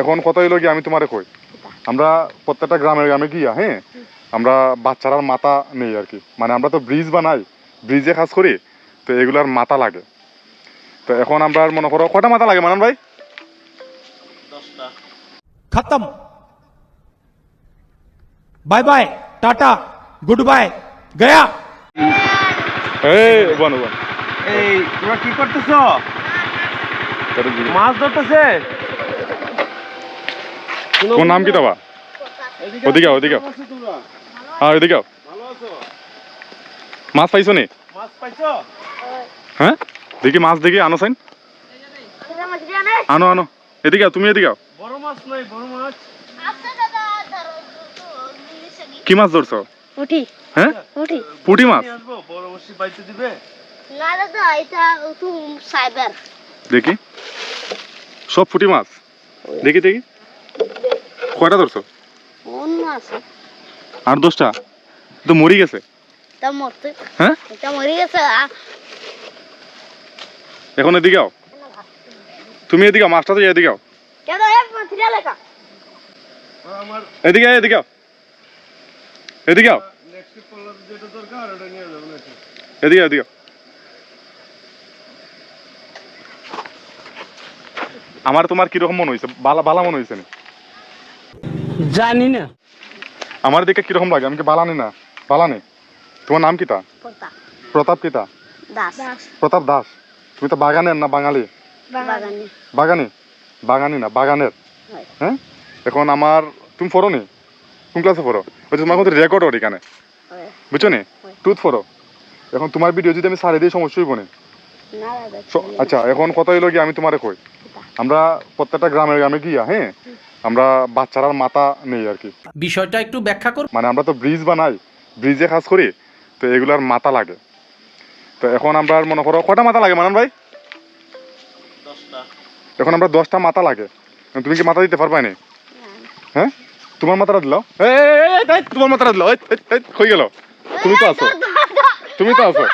এখন কথা হইল কি আমি তোমারে কই? আমরা প্রত্যেকটা গ্রামের গ্রামে গিয়া হ্যাঁ? আমরা বাচ্চারার মাথা নেই আর কি। মানে আমরা তো ব্রিজ বানাই ব্রিজে কাজ করি তো এগুলার মাথা লাগে। তো এখন আমরা মনে করো কটা মাথা লাগে মানান ভাই? খতম। Bye bye tata good bye Gaya. এই বনু বন এই তোমরা কি করতেছো? মাছ ধরতেছে? কোন নাম কি দাবা? ওদিকে ওদিকে হ্যাঁ আছো? মাছ পাইছো নি? হ্যাঁ? দেখি মাছ দেখি আনো সাইন আনো আনো। এদিকে তুমি এদিকে আও। বড় মাছ নাই বড় মাছ। কি মাছ ধরছো? উঠি হ্যাঁ? উঠি পুঁটি মাছ? নিয়ে আসব বড় মাছটি পাইতে দিবে? না দাদা এটা একটু সাইবার। দেখি। সব পুঁটি মাছ। দেখি দেখি। কয়টা ধরছো? অন্য আছে। আর দশটা? তো মরি গেছে? তা মরতে হ্যাঁ? এটা মরে গেছে এখন এদিকে আও। তুমি এদিকে মাছটা তো এদিকে আও। এদিকে এদিকে আও। এদিকে আও। এদিকে এদিকে আমার তোমার কীরকম মনে হয়েছে বালা বালা মনে হয়েছে না? জানি না। আমার দিকে কীরকম লাগে? আমি কি বালানি না? বালানি? তোমার নাম কিতা প্রতাপ। কিতা দাস। প্রতাপ দাস? তুমি তো বাগানের না বাঙালি? বাগানি। বাগানি? বাগানি না বাগানের। হ্যাঁ। এখন আমার তুমি পড়ো নি কোন ক্লাসে ওই তোমার মধ্যে রেকর্ড ওর এখানে। বুঝছ নি? টুথ পড়ো এখন তোমার ভিডিও যদি আমি সারি দিই সমস্যা হইব না? আচ্ছা এখন কত হইল কি আমি তোমারে কই? আমরা প্রত্যেকটা গ্রামে গ্রামে গিয়া হ্যাঁ? আমরা বাচ্চারার মাথা নেই আর কি। বিষয়টা একটু ব্যাখ্যা কর। মানে আমরা তো ব্রিজ বানাই ব্রিজে কাজ করি তো এগুলার মাথা লাগে। তো এখন আমরা মনে করো কটা মাথা লাগে মানান ভাই? দশটা। এখন আমরা দশটা মাথা লাগে। তুমি কি মাথা দিতে পারবা না? হ্যাঁ? তোমার মাথাটা দিলাও। তোমার মাথাটা দিলাও। হয়ে গেল? তুমি তো আছো। তুমি তো আছো।